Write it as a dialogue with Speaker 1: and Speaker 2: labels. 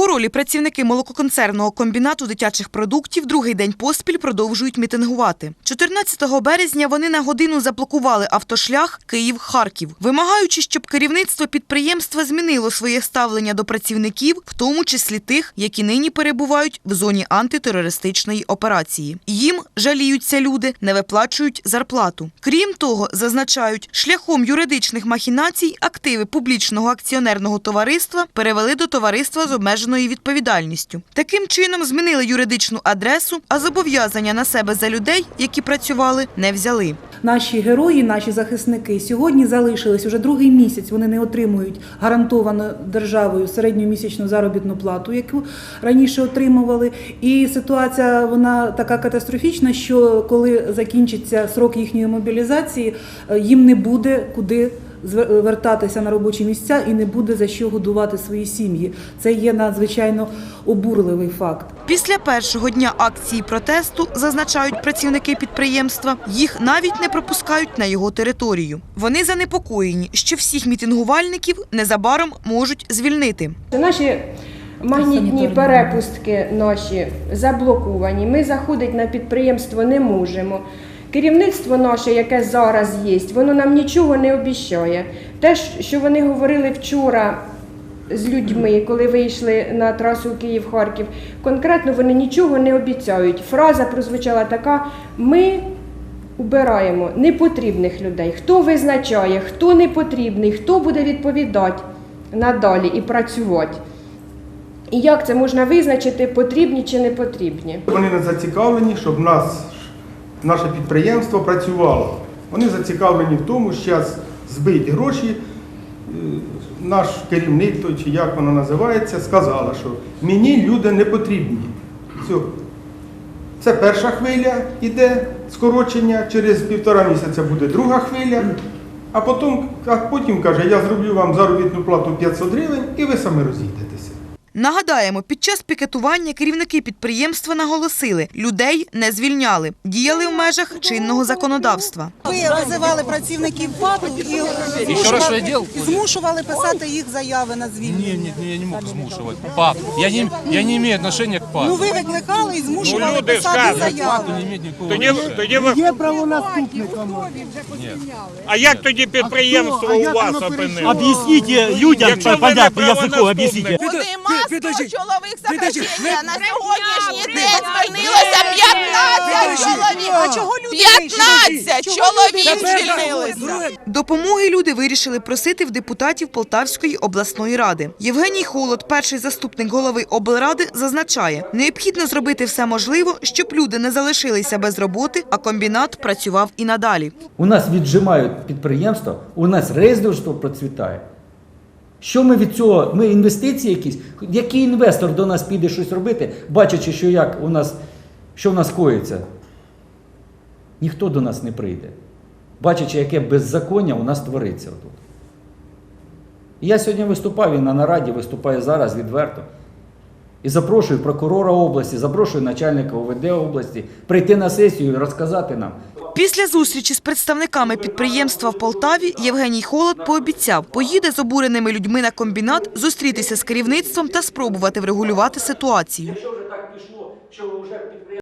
Speaker 1: Хоролі працівники молококонцерного комбінату дитячих продуктів другий день поспіль продовжують мітингувати. 14 березня вони на годину заблокували автошлях Київ-Харків, вимагаючи, щоб керівництво підприємства змінило своє ставлення до працівників, в тому числі тих, які нині перебувають в зоні антитерористичної операції. Їм жаліються люди, не виплачують зарплату. Крім того, зазначають, шляхом юридичних махінацій активи публічного акціонерного товариства перевели до товариства з обмеженою відповідальністю. Таким чином змінили юридичну адресу, а зобов'язання на себе за людей, які працювали, не взяли.
Speaker 2: Наші герої, наші захисники сьогодні залишились уже другий місяць. Вони не отримують гарантовану державою середню місячну заробітну плату, яку раніше отримували. І ситуація вона така катастрофічна, що коли закінчиться срок їхньої мобілізації, е, їм не буде куди вертатися на робочі місця і не буде за що годувати свої сім'ї. Це є надзвичайно обурливий факт.
Speaker 1: Після першого дня акції протесту, зазначають працівники підприємства, їх навіть не пропускають на його територію. Вони занепокоєні, що всіх мітингувальників незабаром можуть звільнити.
Speaker 3: Наші магнітні перепустки наші заблоковані. Ми заходити на підприємство не можемо. Керівництво наше, яке зараз є, воно нам нічого не обіцяє. Те, що вони говорили вчора з людьми, коли вийшли на трасу Київ-Харків, конкретно вони нічого не обіцяють. Фраза прозвучала така: ми убираємо непотрібних людей. Хто визначає, хто не потрібний, хто буде відповідати надалі і працювати. І як це можна визначити, потрібні чи не потрібні?
Speaker 4: Вони не зацікавлені, щоб нас, наше підприємство працювало. Вони зацікавлені в тому, що зараз збити гроші. Е, Наш керівник, той чи як воно називається, сказала, що мені люди не потрібні. Все. Це перша хвиля іде скорочення, через півтора місяця буде друга хвиля, а потім, а потім каже, я зроблю вам заробітну плату 500 гривень і ви самі розійдетеся.
Speaker 1: Нагадаємо, під час пікетування керівники підприємства наголосили, людей не звільняли, діяли в межах чинного законодавства.
Speaker 5: Ви визивали працівників ПАТу і, і змушували писати їх заяви на звільнення.
Speaker 6: Нет, нет, я не мог змушивать. Пап, я не, я не имею отношения к папе.
Speaker 5: Ну ви викликали і змушували
Speaker 7: Ну, люди
Speaker 5: писати заяви.
Speaker 7: Тоді, тоді ви...
Speaker 8: Є правонаступником.
Speaker 7: А як тоді підприємство у вас опинило?
Speaker 8: Об'ясніть людям, понятно, язиком
Speaker 9: 100 чоловік сокращення. На сьогоднішній день звільнилося 15 чоловік.
Speaker 5: А чого люди
Speaker 9: 15 чоловік
Speaker 5: люди
Speaker 9: звільнилися.
Speaker 1: Допомоги люди вирішили просити в депутатів Полтавської обласної ради. Євгеній Холод, перший заступник голови облради, зазначає, необхідно зробити все можливе, щоб люди не залишилися без роботи, а комбінат працював і надалі.
Speaker 10: У нас віджимають підприємства, у нас рейдерство процвітає. Що ми від цього? Ми інвестиції якісь? Який інвестор до нас піде щось робити, бачачи, що як у нас, що в нас коїться? Ніхто до нас не прийде. Бачачи, яке беззаконня у нас твориться тут. Я сьогодні виступав і на нараді виступаю зараз відверто. І запрошую прокурора області, запрошую начальника ОВД області прийти на сесію і розказати нам,
Speaker 1: Після зустрічі з представниками підприємства в Полтаві Євгеній Холод пообіцяв, поїде з обуреними людьми на комбінат, зустрітися з керівництвом та спробувати врегулювати ситуацію.